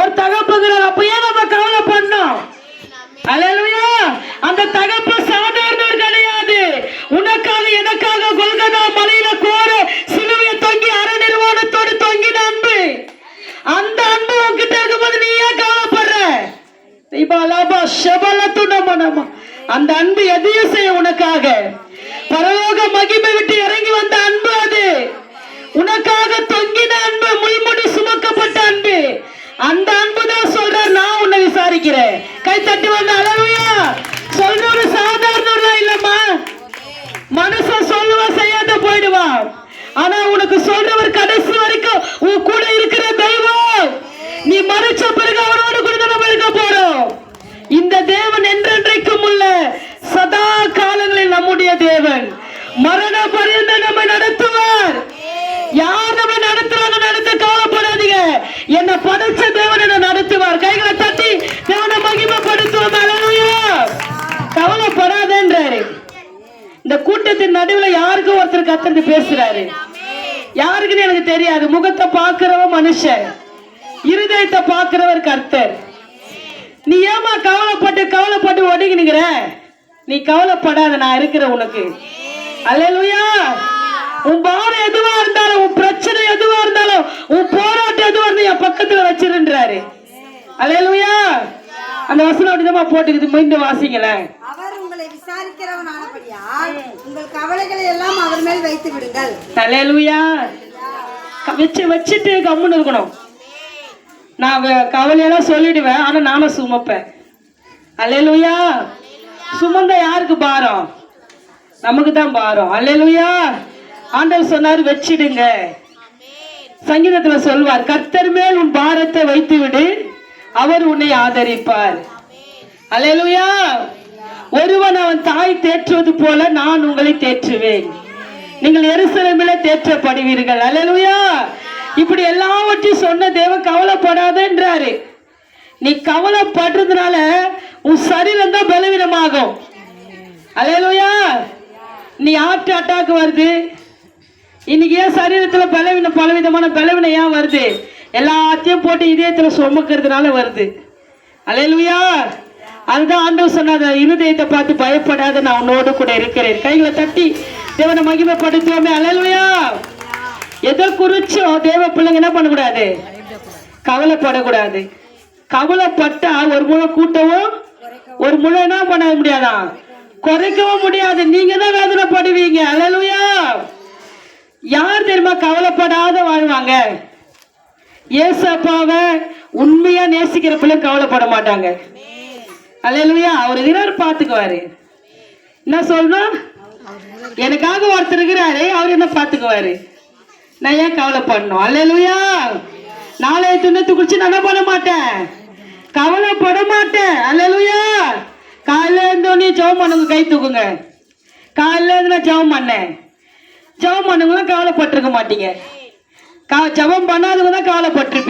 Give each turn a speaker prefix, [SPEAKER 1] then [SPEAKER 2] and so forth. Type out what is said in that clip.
[SPEAKER 1] ஒரு தகப்பங்கிறார் அப்ப ஏன் நம்ம கவலை பண்ணோம். அந்த தகப்ப சாதாரணவர் கிடையாது. உனக்காக எனக்காக கொல்கதா மலையில கோர சிலுவையை தொங்கி அரை நிர்வாணத்தோடு தொங்கின அன்பு. அந்த அன்பு உன்கிட்ட இருக்கும்போது நீ ஏன் கவலைப்படுற இபாலாபா ஷபலத்துனம நம. அந்த அன்பு எதையும் செய்ய உனக்காக. பரலோக மகிமை விட்டு இறங்கி வந்த அன்பு கை தட்டி வந்த அளவையா சொல்றது சாதாரண இல்லம்மா. மனச சொல்லுவா செய்யாத போயிடுவான் ஆனா உனக்கு சொல்றவர் கடைசி வரைக்கும் உன் கூட இருக்கிற தெய்வம். நீ மறைச்ச பிறகு அவனோட கூட நம்ம இருக்க போறோம். இந்த தேவன் என்றென்றைக்கும் உள்ள சதா காலங்களில் நம்ம இந்த கூட்டத்தின் நடுவில் யாருக்கும் ஒருத்தர் கத்தந்து பேசுறாரு? யாருக்குன்னு எனக்கு தெரியாது. முகத்தை பாக்குறவ மனுஷன். இருதயத்தை பாக்குறவர் கர்த்தர். நீ ஏமா கவலைப்பட்டு கவலைப்பட்டு ஒடுங்கினுங்கிற நீ கவலைப்படாத நான் இருக்கிறேன் உனக்கு. அல்லேலூயா. உன் பாரம் எதுவா இருந்தாலும் உன் பிரச்சனை எதுவா இருந்தாலும் உன் போராட்டம் எதுவா இருந்தாலும் என் பக்கத்துல வச்சிருன்றாரு. அல்லேலூயா. அந்த வசனம் அப்படிதான் போட்டுக்குது. மீண்டும் வாசிங்களேன்.
[SPEAKER 2] அவர் உங்களை விசாரிக்கிறவனானபடியால் உங்கள் கவலைகளை எல்லாம் அவர் மேல் வைத்து விடுங்கள்.
[SPEAKER 1] தலையலுயா வச்சு வச்சுட்டு கம்முன்னு இருக்கணும். நான் வ- கவலையெல்லாம் சொல்லிடுவேன் ஆனா நானும் சுமப்பேன் அல்லேலூயா சுமந்த யாருக்கு பாரம்? நமக்கு தான் பாரம். அல்லேலூயா ஆண்டவர் சொன்னார் வச்சிடுங்க. சங்கீதத்துல சொல்வார் கர்த்தர் மேல் உன் பாரத்தை வைத்து விடு அவர் உன்னை ஆதரிப்பார். அல்லேலூயா ஒருவன் அவன் தாய் தேற்றுவது போல நான் உங்களை தேற்றுவேன். நீங்கள் எருசலமில தேற்றப்படுவீர்கள். அல்லேலூயா. இப்படி எல்லாவற்றையும் சொன்ன தேவ கவலைப்படாதன்றாரு நீ கவலைப்படுறதுனால உன் சரீரம் தான் பலவீனமாகும். அல்லேலூயா. நீ ஹார்ட் அட்டாக் வருது. இன்னைக்கு ஏன் சரீரத்துல பலவீனம் பலவிதமான பலவீனம் ஏன் வருது? எல்லாத்தையும் போட்டு இதயத்துல சுமக்கிறதுனால வருது. அல்லேலூயா. அதுதான் ஆண்டவர் சொன்னார் இருதயத்தை பார்த்து பயப்படாத நான் உன்னோடு கூட இருக்கிறேன். கைகளை தட்டி தேவனை மகிமைப்படுத்துவோமே அல்லேலூயா. எதை குறிச்சும் தேவ பிள்ளைங்க என்ன பண்ணக்கூடாது? கவலைப்படக்கூடாது. கவலைப்பட்டா ஒரு முழை கூட்டவும் ஒரு முழை என்ன பண்ண முடியாதான் குறைக்கவும் முடியாது. நீங்க தான் வேதனைப்படுவீங்க அழலுயா யார் தெரியுமா கவலைப்படாத வாழ்வாங்க? ஏசப்பாவை உண்மையா நேசிக்கிற பிள்ளை கவலைப்பட மாட்டாங்க. அல்லேலூயா அவர் இருக்கிறார் பார்த்துக்குவாரு. என்ன சொல்லணும் எனக்காக ஒருத்தர் இருக்கிறாரு அவர் என்ன பார்த்துக்குவாரு? நான் ஏன் கவலைப்படணும்? அல்லேலூயா நாளைய துண்ணத்து குடிச்சு நான் பண்ண மாட்டேன்? கவலைப்பட மாட்டேன். அல்லேலூயா காலையில் இருந்தோடனே ஜெபம் பண்ணுங்க கை தூக்குங்க. காலையில் இருந்து நான் ஜெபம் பண்ணேன். ஜெபம் பண்ணுங்களாம் கவலைப்பட்டிருக்க மாட்டீங்க. கா ஜெபம் பண்ணாதவங்க தான் கவலைப்பட்டிருப்பீங்க.